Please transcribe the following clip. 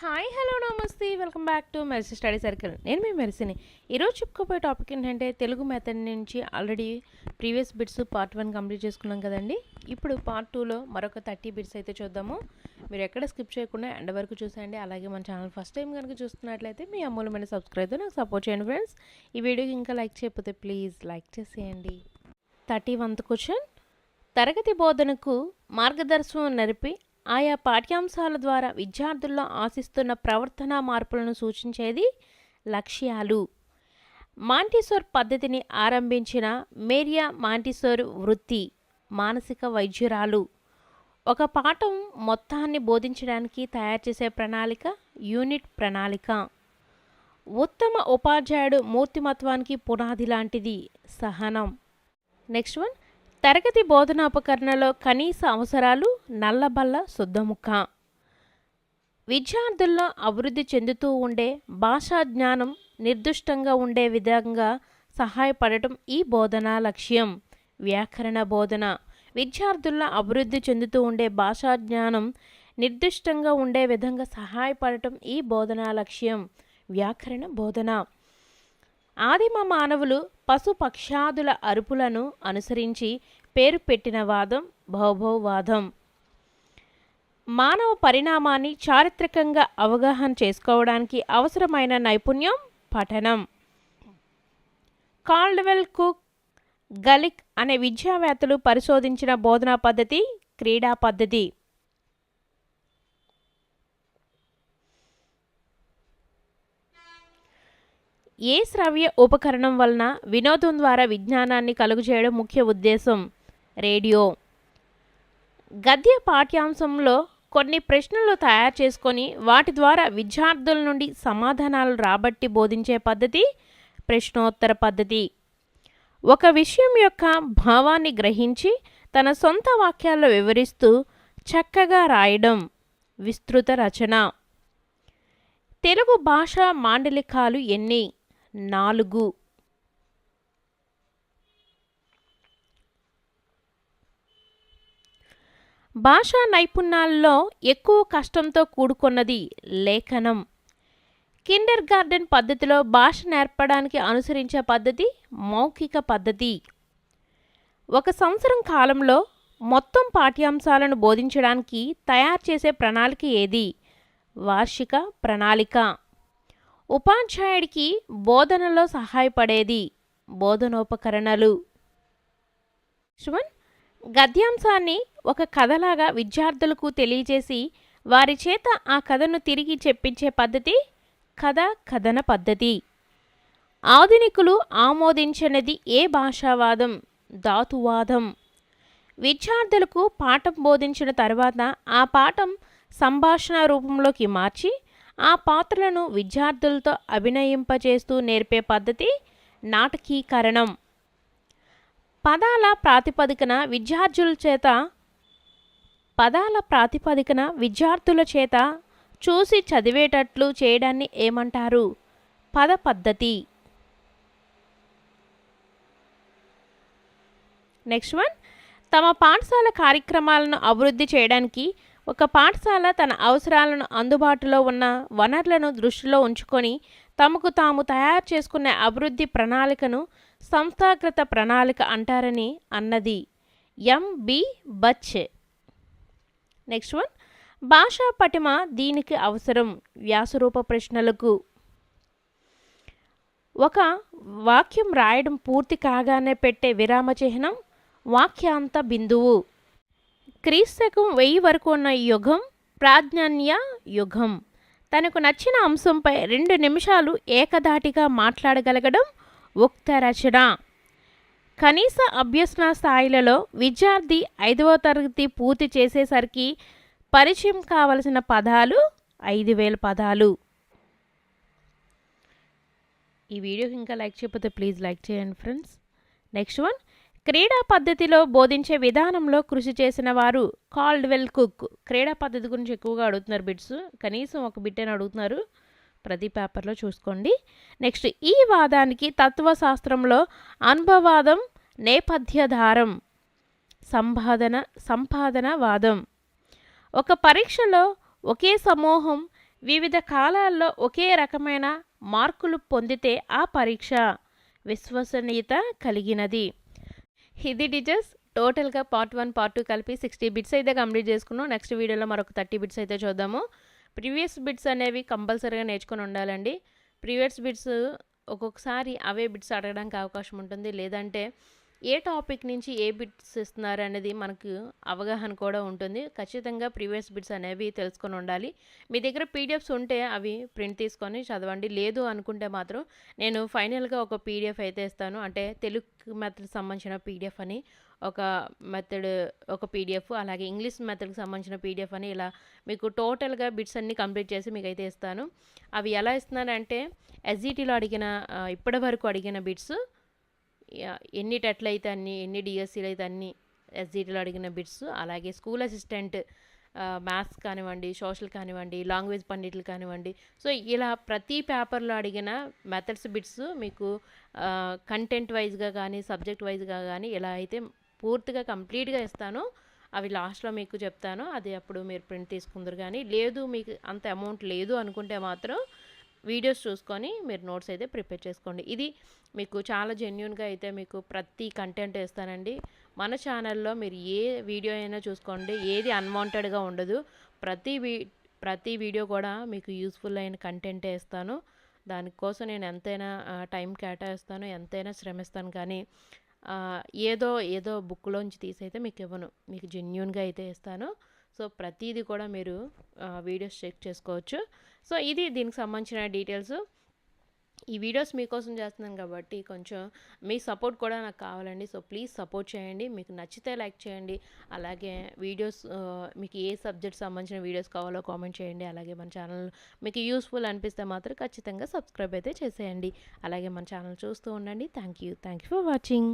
Hi hello నమస్తే. Welcome back to Mercy study circle. నేను మీ మెర్సీని. ఈరోజు చెప్పుకోపోయే టాపిక్ ఏంటంటే తెలుగు మెథడ్ నుంచి already previous bits part one complete చేసుకున్నాం కదండి. ఇప్పుడు పార్ట్ టూలో మరొక థర్టీ బిట్స్ అయితే చూద్దాము. మీరు ఎక్కడ స్కిప్ చేయకుండా ఎండ వరకు చూసేయండి. అలాగే మన ఛానల్ ఫస్ట్ టైం కనుక చూస్తున్నట్లయితే మీ అమూల్యమైన సబ్స్క్రైబ్ నాకు సపోర్ట్ చేయండి ఫ్రెండ్స్. ఈ వీడియోకి ఇంకా లైక్ చేయకపోతే ప్లీజ్ లైక్ చేసేయండి. Thirty oneth question. తరగతి బోధనకు మార్గదర్శనం నడిపి ఆయా పాఠ్యాంశాల ద్వారా విద్యార్థుల్లో ఆశిస్తున్న ప్రవర్తన మార్పులను సూచించేది లక్ష్యాలు. మాంటిసోర్ పద్ధతిని ఆరంభించిన మేరియా మాంటిసోర్ వృత్తి మానసిక వైద్యురాలు. ఒక పాఠం మొత్తాన్ని బోధించడానికి తయారు చేసే ప్రణాళిక యూనిట్ ప్రణాళిక. ఉత్తమ ఉపాధ్యాయుడు మూర్తిమత్వానికి పునాది లాంటిది సహనం. నెక్స్ట్ వన్ తరగతి బోధనాపకరణలో కనీస అవసరాలు నల్లబల్ల శుద్ధముఖ. విద్యార్థుల్లో అభివృద్ధి చెందుతూ ఉండే భాషా జ్ఞానం నిర్దిష్టంగా ఉండే విధంగా సహాయపడటం ఈ బోధనా లక్ష్యం. వ్యాకరణ బోధన. విద్యార్థుల్లో అభివృద్ధి చెందుతూ ఉండే భాషా జ్ఞానం నిర్దిష్టంగా ఉండే విధంగా సహాయపడటం ఈ బోధనా లక్ష్యం. వ్యాకరణ బోధన. ఆదిమ మానవులు పశు పక్షాదుల అరుపులను అనుసరించి పేరు పెట్టిన వాదం భౌభోవాదం. మానవ పరిణామాన్ని చారిత్రకంగా అవగాహన చేసుకోవడానికి అవసరమైన నైపుణ్యం పఠనం. కాల్డ్వెల్ కుక్ గలిక్ అనే విద్యావేత్తలు పరిశోధించిన బోధనా పద్ధతి క్రీడా పద్ధతి. ఏ శ్రవ్య ఉపకరణం వలన వినోదం ద్వారా విజ్ఞానాన్ని కలుగజేయడం ముఖ్య ఉద్దేశం? రేడియో. గద్య పాఠ్యాంశంలో కొన్ని ప్రశ్నలు తయారు చేసుకొని వాటి ద్వారా విద్యార్థుల నుండి సమాధానాలు రాబట్టి బోధించే పద్ధతి ప్రశ్నోత్తర పద్ధతి. ఒక విషయం యొక్క భావాన్ని గ్రహించి తన సొంత వాక్యాల్లో వివరిస్తూ చక్కగా రాయడం. విస్తృత రచన. తెలుగు భాష మాండలికాలు ఎన్ని? నాలుగు. భాషా నైపుణ్యాల్లో ఎక్కువ కష్టంతో కూడుకున్నది లేఖనం. కిండర్ గార్డెన్ పద్ధతిలో భాష నేర్పడానికి అనుసరించే పద్ధతి మౌఖిక పద్ధతి. ఒక సంవత్సరం కాలంలో మొత్తం పాఠ్యాంశాలను బోధించడానికి తయారు చేసే ప్రణాళిక ఏది? వార్షిక ప్రణాళిక. ఉపాధ్యాయుడికి బోధనలో సహాయపడేది బోధనోపకరణలు. శివన్ గద్యాంశాన్ని ఒక కథలాగా విద్యార్థులకు తెలియజేసి వారి చేత ఆ కథను తిరిగి చెప్పించే పద్ధతి కథ కథన పద్ధతి. ఆధునికులు ఆమోదించినది ఏ భాషావాదం? ధాతువాదం. విద్యార్థులకు పాఠం బోధించిన తర్వాత ఆ పాఠం సంభాషణ రూపంలోకి మార్చి ఆ పాత్రలను విద్యార్థులతో అభినయింపచేస్తూ నేర్పే పద్ధతి నాటకీకరణం. పదాల ప్రాతిపదికన విద్యార్థుల చేత పదాల ప్రాతిపదికన విద్యార్థుల చేత చూసి చదివేటట్లు చేయడాన్ని ఏమంటారు? పద పద్ధతి. నెక్స్ట్ వన్ తమ పాఠశాల కార్యక్రమాలను అభివృద్ధి చేయడానికి ఒక పాఠశాల తన అవసరాలను అందుబాటులో ఉన్న వనరులను దృష్టిలో ఉంచుకొని తమకు తాము తయారు చేసుకునే అభివృద్ధి ప్రణాళికను సంస్థాగత ప్రణాళిక అంటారని అన్నది. ఎంబి బచ్. Next one. భాషా పటిమ దీనికి అవసరం. వ్యాసరూప ప్రశ్నలకు. ఒక వాక్యం రాయడం పూర్తి కాగానే పెట్టే విరామ చిహ్నం వాక్యాంత బిందువు. క్రీస్తకం వెయ్యి వరకు ఉన్న యుగం ప్రాజ్ఞాన్య యుగం. తనకు నచ్చిన అంశంపై రెండు నిమిషాలు ఏకధాటిగా మాట్లాడగలగడం ఉక్త రచన. కనీస అభ్యసన స్థాయిలలో విద్యార్థి ఐదవ తరగతి పూర్తి చేసేసరికి పరిచయం కావలసిన పదాలు ఐదు వేల పదాలు. ఈ వీడియోకి ఇంకా లైక్ చేయకపోతే ప్లీజ్ లైక్ చేయండి ఫ్రెండ్స్. నెక్స్ట్ వన్ క్రీడా పద్ధతిలో బోధించే విధానంలో కృషి చేసిన వారు కాల్డ్వెల్ కుక్. క్రీడా పద్ధతి గురించి ఎక్కువగా అడుగుతున్నారు బిట్స్. కనీసం ఒక బిట్ అని అడుగుతున్నారు. ప్రతి పేపర్లో చూసుకోండి. నెక్స్ట్ ఈ వాదానికి తత్వశాస్త్రంలో అనుభవాదం నేపథ్యధారం సంపాదన సంపాదన వాదం. ఒక పరీక్షలో ఒకే సమూహం వివిధ కాలాల్లో ఒకే రకమైన మార్కులు పొందితే ఆ పరీక్ష విశ్వసనీయత కలిగినది. ఇది డిజెస్ టోటల్గా పార్ట్ వన్ పార్ట్ టూ కలిపి సిక్స్టీ బిట్స్ అయితే కంప్లీట్ చేసుకున్నాం. నెక్స్ట్ వీడియోలో మరొక థర్టీ బిట్స్ అయితే చూద్దాము. ప్రీవియస్ బిట్స్ అనేవి కంపల్సరీగా నేర్చుకొని ఉండాలండి. ప్రీవియస్ బిట్స్ ఒక్కొక్కసారి అవే బిట్స్ అడగడానికి అవకాశం ఉంటుంది. లేదంటే ఏ టాపిక్ నుంచి ఏ బిట్స్ ఇస్తున్నారు అనేది మనకు అవగాహన కూడా ఉంటుంది. ఖచ్చితంగా ప్రీవియస్ బిట్స్ అనేవి తెలుసుకొని ఉండాలి. మీ దగ్గర పీడిఎఫ్స్ ఉంటే అవి ప్రింట్ తీసుకొని చదవండి. లేదు అనుకుంటే మాత్రం నేను ఫైనల్గా ఒక పీడిఎఫ్ అయితే ఇస్తాను. అంటే తెలుగు మెథడ్ సంబంధించిన పీడిఎఫ్ అని ఒక మెథడ్ ఒక పీడిఎఫ్ అలాగే ఇంగ్లీష్ మెథడ్కి సంబంధించిన పీడిఎఫ్ అని ఇలా మీకు టోటల్గా బిట్స్ అన్నీ కంప్లీట్ చేసి మీకు అయితే ఇస్తాను. అవి ఎలా ఇస్తున్నారంటే ఎస్జిటీలో అడిగిన ఇప్పటివరకు ఇప్పటి వరకు అడిగిన బిట్స్ ఎన్ని టెట్లు అయితే అన్ని ఎన్ని డిఎస్సీలు అయితే అన్ని ఎస్జిటీలో అడిగిన బిట్స్ అలాగే స్కూల్ అసిస్టెంట్ మ్యాథ్స్ కానివ్వండి సోషల్ కానివ్వండి లాంగ్వేజ్ పండిట్లు కానివ్వండి. సో ఇలా ప్రతి పేపర్లో అడిగిన మెథడ్స్ బిట్స్ మీకు కంటెంట్ వైజ్గా కానీ సబ్జెక్ట్ వైజ్గా కానీ ఇలా అయితే పూర్తిగా కంప్లీట్గా ఇస్తాను అవి లాస్ట్లో మీకు చెప్తాను. అది అప్పుడు మీరు ప్రింట్ తీసుకుందరు కానీ లేదు మీకు అంత అమౌంట్ లేదు అనుకుంటే మాత్రం వీడియోస్ చూసుకొని మీరు నోట్స్ అయితే ప్రిపేర్ చేసుకోండి. ఇది మీకు చాలా జెన్యున్గా అయితే మీకు ప్రతి కంటెంట్ వేస్తానండి. మన ఛానల్లో మీరు ఏ వీడియో అయినా చూసుకోండి. ఏది అన్వాంటెడ్గా ఉండదు. ప్రతి వీ ప్రతి వీడియో కూడా మీకు యూస్ఫుల్ అయిన కంటెంటే ఇస్తాను దానికోసం నేను ఎంతైనా టైం కేటాయిస్తాను ఎంతైనా శ్రమిస్తాను. కానీ ఏదో ఏదో బుక్లోంచి తీసైతే మీకు ఇవ్వను. మీకు జెన్యున్గా అయితే ఇస్తాను సో ప్రతిదీ కూడా మీరు వీడియోస్ చెక్ చేసుకోవచ్చు. సో ఇది దీనికి సంబంధించిన డీటెయిల్స్. ఈ వీడియోస్ మీకోసం చేస్తున్నాను కాబట్టి కొంచెం మీ సపోర్ట్ కూడా నాకు కావాలండి. సో ప్లీజ్ సపోర్ట్ చేయండి. మీకు నచ్చితే లైక్ చేయండి. అలాగే వీడియోస్ మీకు ఏ సబ్జెక్ట్ సంబంధించిన వీడియోస్ కావాలో కామెంట్ చేయండి. అలాగే మన ఛానల్ మీకు యూస్ఫుల్ అనిపిస్తే మాత్రం ఖచ్చితంగా సబ్స్క్రైబ్ అయితే చేసేయండి. అలాగే మన ఛానల్ చూస్తూ ఉండండి. Thank you thank you for watching.